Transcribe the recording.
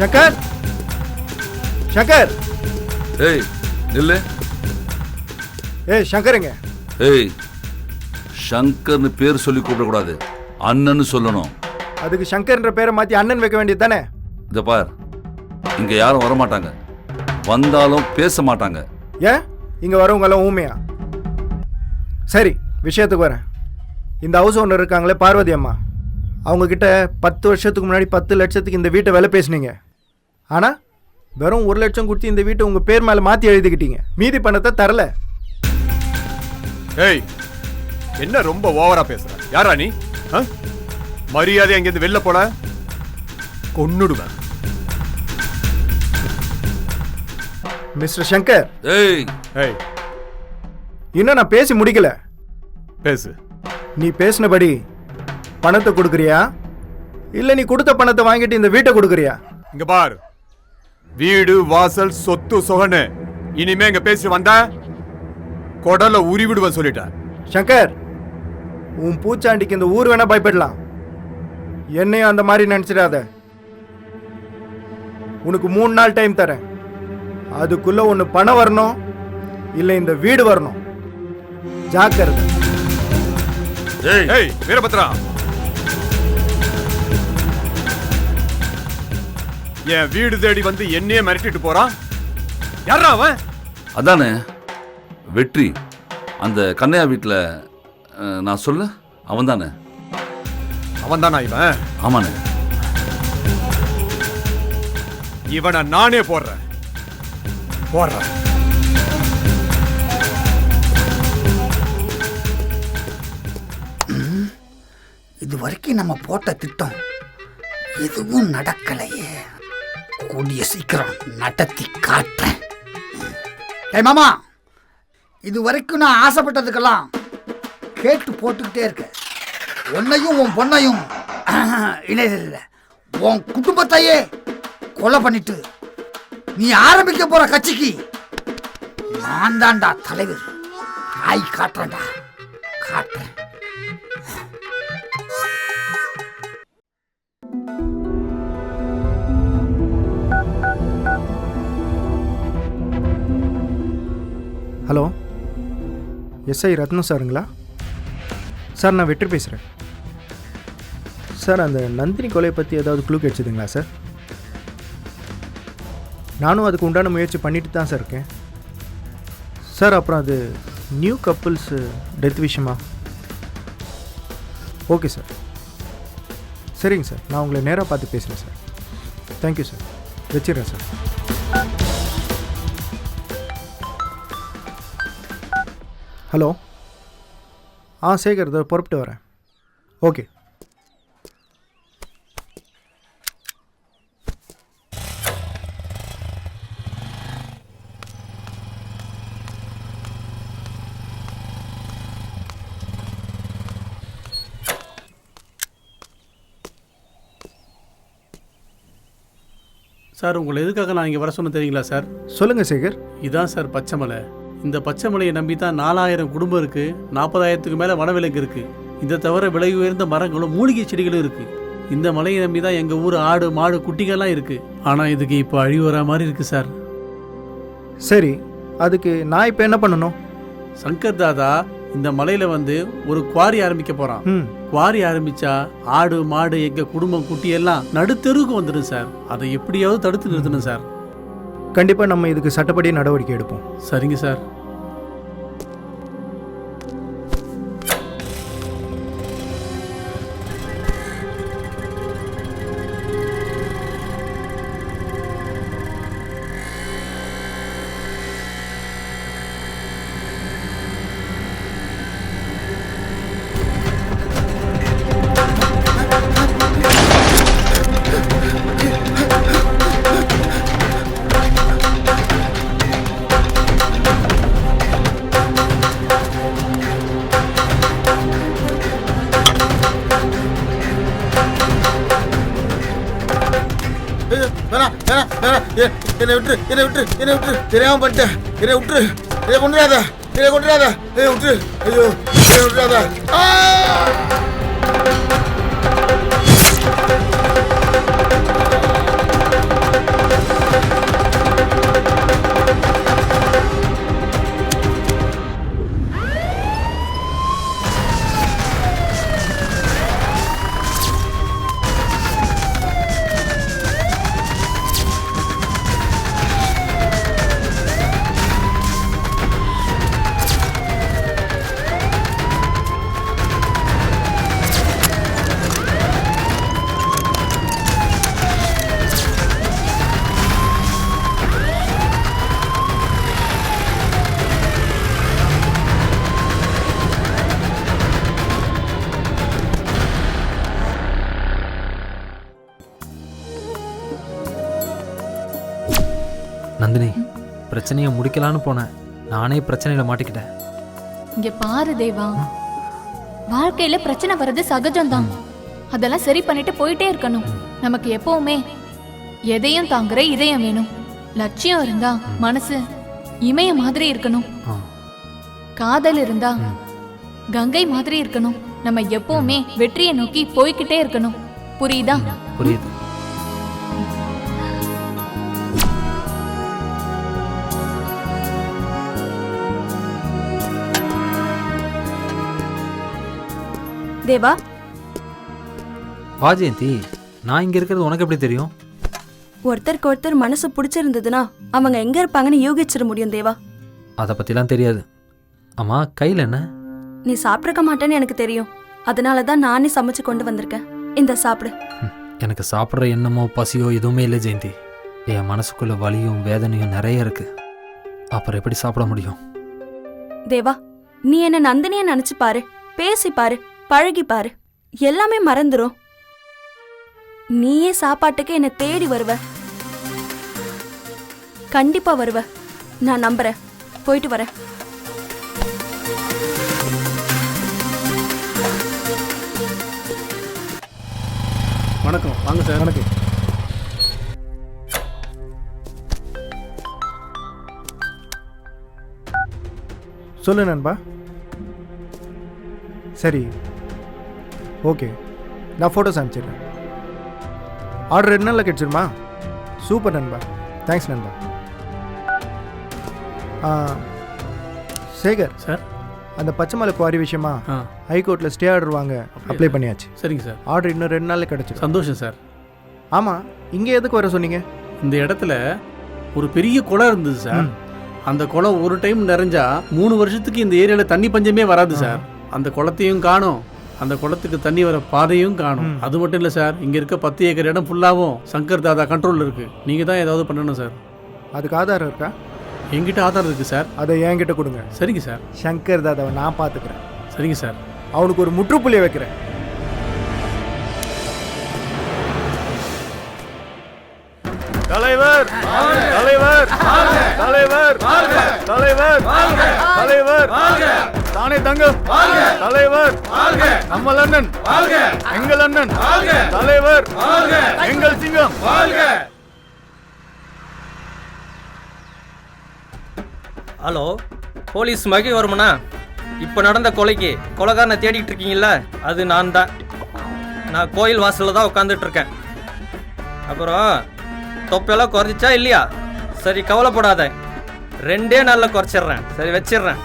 சங்கர்? சங்கர்? ஏய் நில்லு. ஏய் சங்கருங்க ஏய் சங்கர்னு பேர் சொல்லி கூப்பிடக்கூடாது. அண்ணன்னு சொல்லணும். அதுக்கு சங்கர்ன்ற பேரை மாத்தி அண்ணன் வைக்க வேண்டியது தானே? இத பார். இங்க யாரும் வரமாட்டாங்க. வந்தாலும் பேச மாட்டாங்க. ஏன்? இங்க வரவங்க எல்லாம் ஊமையா? சரி விஷயத்துக்கு வரேன். இந்த ஹவுஸ் ஓனர் இருக்காங்களே பார்வதி அம்மா. அவங்க கிட்ட பத்து வருஷத்துக்கு முன்னாடி பத்து லட்சத்துக்கு இந்த வீட்டை விலை பேசுனீங்க. ஆனா வெறும் ஒரு லட்சம் கொடுத்து இந்த வீட்டை உங்க பேர் மேல மாத்தி எழுதிக்கிட்டீங்க. மீதி பணத்தை தரல. ஏய் என்ன ரொம்ப ஓவரா பேசுற? யாரா நீ? ஆ? மரியாதை அங்கிருந்து வெளில போல கொன்னுடுவேன். மிஸ்டர் சங்கர். ஏய். ஏய். இன்னும் நான் பேசி முடிக்கல. பேசு. நீ பேசினபடி பணத்தை கொடுக்குறியா? இல்ல நீ கொடுத்த பணத்தை வாங்கிட்டு இந்த வீட்டை கொடுக்குறியா? இங்க பார். வீடு வாசல் சொத்து சொகனு. இனிமே இங்க பேசி வந்த கொடல உருவிடுவேன் சொல்லிட்டேன் சங்கர் உன் பூச்சாண்டிக்கு இந்த ஊர் வேணா பயப்படலாம். என்னையும் அந்த மாதிரி நினைச்சிடாத. உனக்கு மூணு நாள் டைம் தரேன். அதுக்குள்ள ஒன்று பணம் வரணும் இல்லை இந்த வீடு வரணும். ஜாக்கிரதை. ஏய். ஏய் வீரபத்ரா. என் வீடு தேடி வந்து என்னையே மிரட்டிட்டு போறான் யாரா அவன்? அதானே வெற்றி. அந்த கண்ணையா வீட்டில் நான் சொல்ல அவன் தானே அவன் தானா இவன்? ஆமாண்ணே. இவனை நானே போடுறேன். போடுறேன். இது வரைக்கும் நம்ம போட்ட திட்டம் எதுவும் நடக்கலையே. கூடிய சீக்கிரம் நடத்தி காட்டுறேன். ஏய் மாமா இது வரைக்கும் நான் ஆசைப்பட்டதுக்கெல்லாம் கேட்டு போட்டுக்கிட்டே இருக்க உன்னையும் உன் பொண்ணையும் இல்லை இல்லை உன் குடும்பத்தையே கொலை பண்ணிட்டு நீ ஆரம்பிக்க போற கட்சிக்கு நான் தான்டா தலைவர். ஆய் காட்டுறேன்டா. காட்டுறேன். எஸ்ஐ ரத்னம் சாருங்களா? சார் நான் வெற்றி பேசுகிறேன் சார் அந்த நந்தினி கொலையை பற்றி ஏதாவது க்ளூ கிடச்சிதுங்களா சார்? நானும் அதுக்கு உண்டான முயற்சி பண்ணிட்டு தான் சார் இருக்கேன். சார் அப்புறம் அது நியூ கப்புள்ஸு டெத் விஷயமா? ஓகே சார் சரிங்க சார் நான் உங்களை நேராக பார்த்து பேசுகிறேன் சார் தேங்க்யூ சார் வச்சிடுறேன் சார் ஹலோ? ஆ சேகர் இதோ புறப்பட்டு வரேன். ஓகே. சார் உங்களை எதுக்காக நான் இங்கே வர சொன்ன தெரியுங்களா சார்? சொல்லுங்கள் சேகர். இதான் சார் பச்சை மலை. இந்த பச்சை மலையை நம்பி தான் நாலாயிரம் குடும்பம் இருக்கு நாற்பதாயிரத்துக்கு மேலே வனவிலங்கு இருக்கு. இதை தவிர விலை உயர்ந்த மரங்களும் மூலிகை செடிகளும் இருக்கு. இந்த மலையை நம்பி தான் எங்கள் ஊர் ஆடு மாடு குட்டிகள்லாம் இருக்கு. ஆனால் இதுக்கு இப்போ அழிவு வர மாதிரி இருக்கு சார். சரி அதுக்கு நான் இப்போ என்ன பண்ணணும்? சங்கர் தாதா இந்த மலையில வந்து ஒரு குவாரி ஆரம்பிக்க போறான். ம். குவாரி ஆரம்பிச்சா ஆடு மாடு எங்க குடும்பம் குட்டி எல்லாம் நடுத்தெருவுக்கு வந்துடும் சார். அதை எப்படியாவது தடுத்து நிறுத்தணும் சார். கண்டிப்பாக நம்ம இதுக்கு சட்டப்படி நடவடிக்கை எடுப்போம். சரிங்க சார். என்னை விட்டுரு என்னை விட்டுரு என்னை விட்டுரு. தெரியாம பண்ணிட்டேன் என்னை விட்டுரு. என்னை கொண்டுடாத என்னை கொண்டுடாத என்னை விட்டுரு. ஐயோ என்னை விட்டுறாத நந்தினி பிரச்சனையை முடிக்கலான்னு போனேன். நானே பிரச்சனையில் மாட்டிக்கிட்டேன். இங்க பாரு தேவா. வாழ்க்கையில பிரச்சனை வர்றது சகஜம்தான். அதெல்லாம் சரி பண்ணிட்டு போயிட்டே இருக்கணும். நமக்கு எப்பவுமே எதையும் தாங்குற இதயம் வேணும். லட்சியம் இருந்தா மனசு இமய மாதிரி இருக்கணும். காதல் இருந்தா கங்கை மாதிரி இருக்கணும். நம்ம எப்பவுமே வெற்றியை நோக்கி போய்கிட்டே இருக்கணும். புரியுதா? புரியுது. தேவா. வா ஜெயந்தி நான் இங்கே இருக்கிறது உனக்கு எப்படி தெரியும்? ஒருத்தருக்கு ஒருத்தர் மனசு பிடிச்சிருந்ததுன்னா அவங்க எங்க இருப்பாங்கன்னு யூகிச்சிட முடியும் தேவா. அதை பற்றிலாம் தெரியாது. அம்மா கையில் என்ன? நீ சாப்பிட்ருக்க மாட்டேன்னு எனக்கு தெரியும். அதனால தான் நானே சமைச்சு கொண்டு வந்திருக்கேன். இந்த சாப்பிடு. எனக்கு சாப்பிட்ற எண்ணமோ பசியோ எதுவுமே இல்லை ஜெயந்தி. என் மனசுக்குள்ள வலியும் வேதனையும் நிறைய இருக்கு. அப்புறம் எப்படி சாப்பிட முடியும்? தேவா நீ என்ன நந்தினிய நினைச்சு பாரு. பேசி பாரு. பழகி எல்லாமே மறந்துடும் நீயே சாப்பாட்டுக்கு என்னை தேடி வருவ. கண்டிப்பா வருவ. நான் நம்புறேன். போயிட்டு வரேன். வணக்கம். வாங்க சார். வணக்கம். சொல்லு நண்பா. சரி. ஓகே. நான் ஃபோட்டோஸ் அனுப்பிச்சிடுறேன். ஆர்டர் ரெண்டு நாளில் கிடச்சிருமா? சூப்பர் நண்பா. தேங்க்ஸ் நண்பா. சேகர் சார். அந்த பச்சைமலை குவாரி விஷயமா? ஹைகோர்ட்டில் ஸ்டே ஆர்டர் வாங்க. அப்ளை பண்ணியாச்சு. சரிங்க சார். ஆர்டர் இன்னும் ரெண்டு நாளில் கிடச்சிடும் சந்தோஷம் சார். ஆமாம் இங்கே எதுக்கு வர சொன்னீங்க? இந்த இடத்துல ஒரு பெரிய குளம் இருந்தது சார். அந்த குளம் ஒரு டைம் நிறைஞ்சா மூணு வருஷத்துக்கு இந்த ஏரியாவில் தண்ணி பஞ்சமே வராது சார். அந்த குளத்தையும் காணும். அந்த குளத்துக்கு தண்ணி வர பாதையும் காணும். அது மட்டும் இல்லை சார். இங்கே இருக்க பத்து ஏக்கர் இடம் ஃபுல்லாகவும் சங்கர் தாதா கண்ட்ரோலில் இருக்கு. நீங்கள் தான் ஏதாவது பண்ணணும் சார். அதுக்கு ஆதாரம் இருக்கா? எங்கிட்ட ஆதாரம் இருக்கு சார். அதை என்கிட்ட கொடுங்க. சரிங்க சார். சங்கர் தாதாவை நான் பார்த்துக்கிறேன். சரிங்க சார். அவனுக்கு ஒரு முற்றுப்புள்ளியை வைக்கிறேன். தலைவர்! தலைவர்! தலைவர்! தலைவர்! தலைவர்! தானே தங்கம் தலைவர். நம்ம அண்ணன். எங்கள் அண்ணன். தலைவர். எங்கள் சிங்கம். ஹலோ போலீஸ் மகிவர்மனா இப்போ நடந்த கொலைக்கு கொலைகாரனை தேடிட்டு இருக்கீங்கல்ல அது நான் தான் நான் கோயில் வாசலில் தான் உட்காந்துட்டு இருக்கேன் அப்புறம் தொப்பையெல்லாம் குறைஞ்சிச்சா இல்லையா? சரி கவலைப்படாத. ரெண்டே நாளில் குறைச்சிடுறேன். சரி வச்சிடுறேன்.